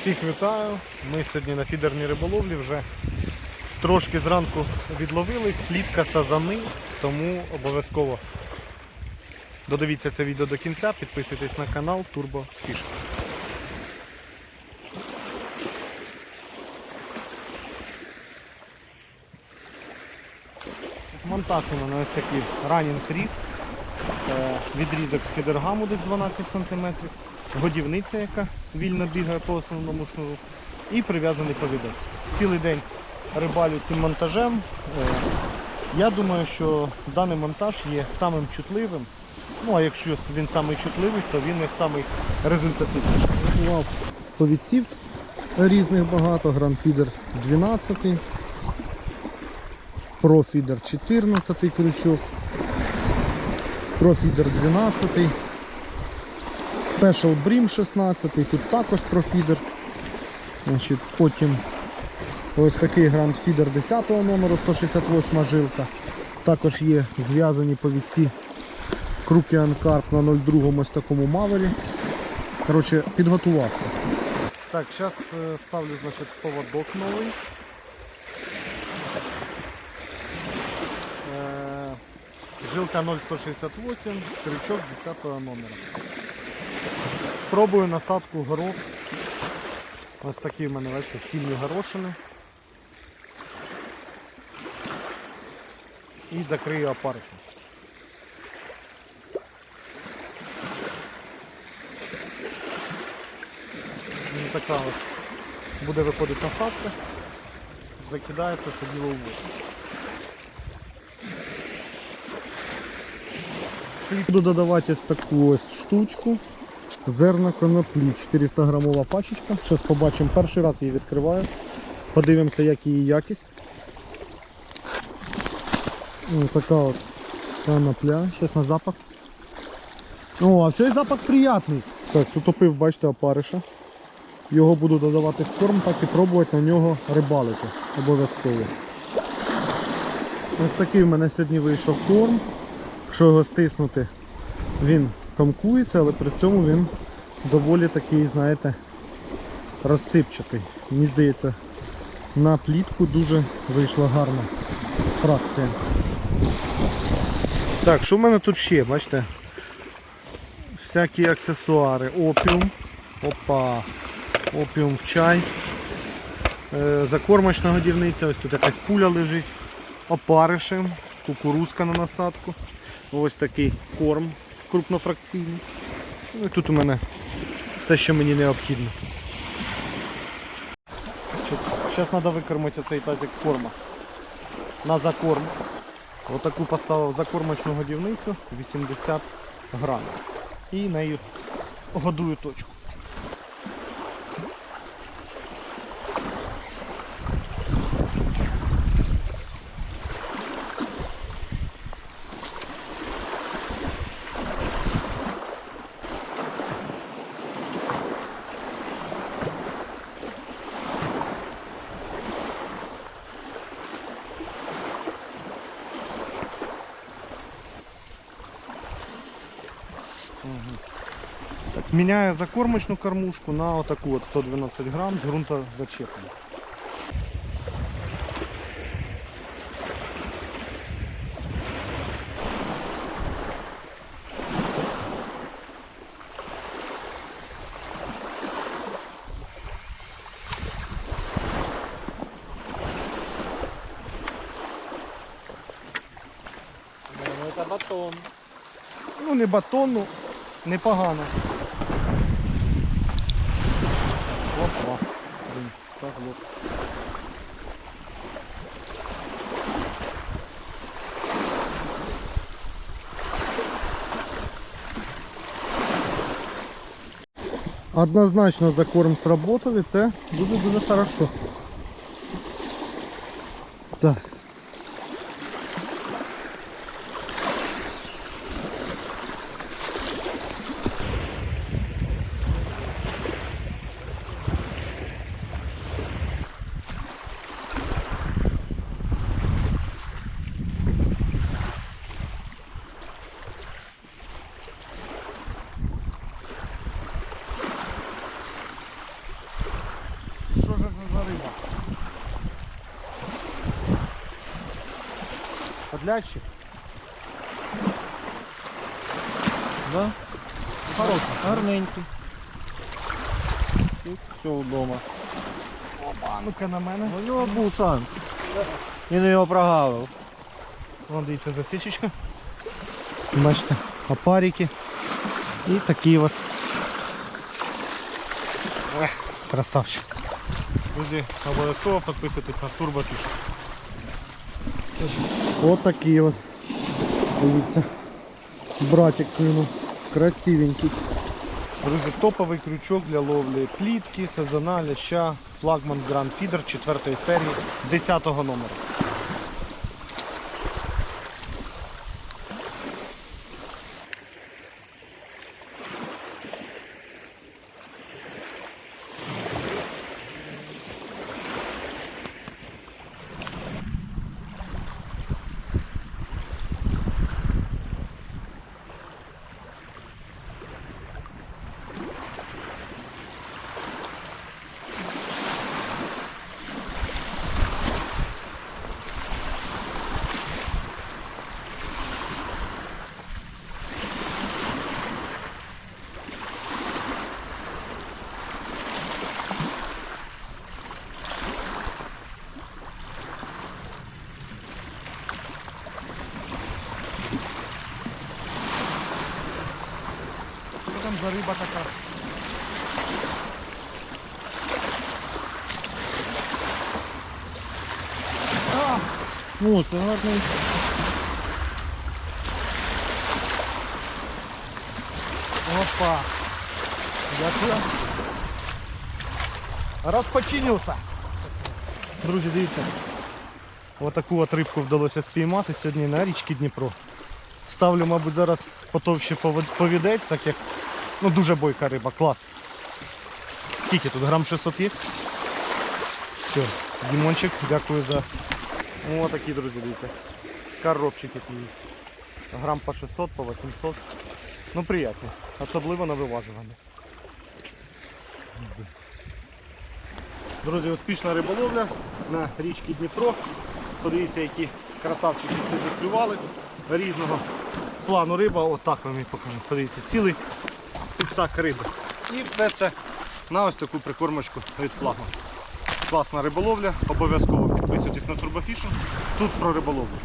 Всіх вітаю. Ми сьогодні на фідерній риболовлі вже трошки зранку відловили, плітка сазани, тому обов'язково додивіться це відео до кінця, підписуйтесь на канал Turbo Fish. Монтаж у мене ось такий ранінг ріг, Е, відрізок з фідергаму десь 12 см, годівниця, яка вільно бігає по основному шнуру, і прив'язаний повідець. Цілий день рибалю цим монтажем. Е, Я думаю, що даний монтаж є самим чутливим. Ну а якщо він самий чутливий, то він і самий результативний. Готував повідців різних багато, грамфідер 12, профідер 14 крючок. Профідер 12, Special Brim 16, тут також профідер. Значить, Потім ось такий Grand Feeder 10 номеру 168 жилка. Також є зв'язані повідці Круки Карп на 02 ось такому мавері. Коротше, підготувався. Так, зараз ставлю значить, поводок новий. Е, Жилка 0168, крючок 10 номера. Пробую насадку горох. Ось такі в мене бачите, цільні горошини. І закрию опаришем. Така от буде виходити насадка. Закидається це діло в воду. Буду додавати ось таку ось штучку. Зерна коноплі, 400 грамова пачечка. Зараз побачимо, перший раз її відкриваю. Подивимося, як її якість. Ось така от конопля. Щось на запах. О, а цей запах приятний. Так, утопив, бачите, опариша. Його буду додавати в корм, так і пробувати на нього рибалити. Обов'язково. Ось такий в мене сьогодні вийшов корм. Якщо його стиснути, він комкується, але при цьому він доволі такий, знаєте, розсипчатий. Мені здається, на плітку дуже вийшла гарна фракція. Так, що в мене тут ще, бачите? Всякі аксесуари, опіум. Опа. Опіум в чай. Е, закормочна годівниця, ось тут якась пуля лежить. Опариші, кукурузка на насадку. Ось такий корм крупнофракційний. Ну і тут у мене все, що мені необхідно. Зараз треба викормити оцей тазик корма. На закорм. Отаку поставив закормочну годівницю 80 грамів. І нею годую точку. Так, зміняю закормочну кормушку на отаку от 112 грам з ґрунтозачепом. Ну, это батон. Ну не батон, ну непогано. Опа. Блін, заглох. Однозначно закорм сработав і це дуже-дуже хорошо. Так. Що ж це за риба? Подлящик? Да? Хороший. Гарненький. Тут все вдома. Опа, ну-ка на мене. У нього був шанс. Він його прогавив. Вон дивіться засічечка. Бачите, опарики. І такі от. Красавчик. Друзі, обов'язково підписуйтесь на турботіш. От такий от. Дивіться. Братик клюнув. Красивенький. Друзі, топовий крючок для ловлі плітки, сезона, ляща, флагман Grand Feeder 4 серії 10 номера. Там за риба така? А, Ну, це гарний. опа. Дякую. Розпочинився. Друзі, дивіться. Отаку от рибку вдалося спіймати сьогодні на річці Дніпро. Ставлю, мабуть, зараз потовще повід- повідець, так як ну, дуже бойка риба, клас. Скільки тут? Грам 600 є? Все, Дімончик, дякую за. О, такі, друзі, дивіться. Коробчики такі. Грам по 600, по 800. Ну приятно. Особливо на виважування. Друзі, успішна риболовля на річці Дніпро. Подивіться, які красавчики сьогодні клювали. Різного плану риба. Отак вам і покажу. Подивіться, цілий підсак риби. І все це на ось таку прикормочку від флагу. Класна риболовля. Обов'язково підписуйтесь на Турбофішинг. Тут про риболовлю.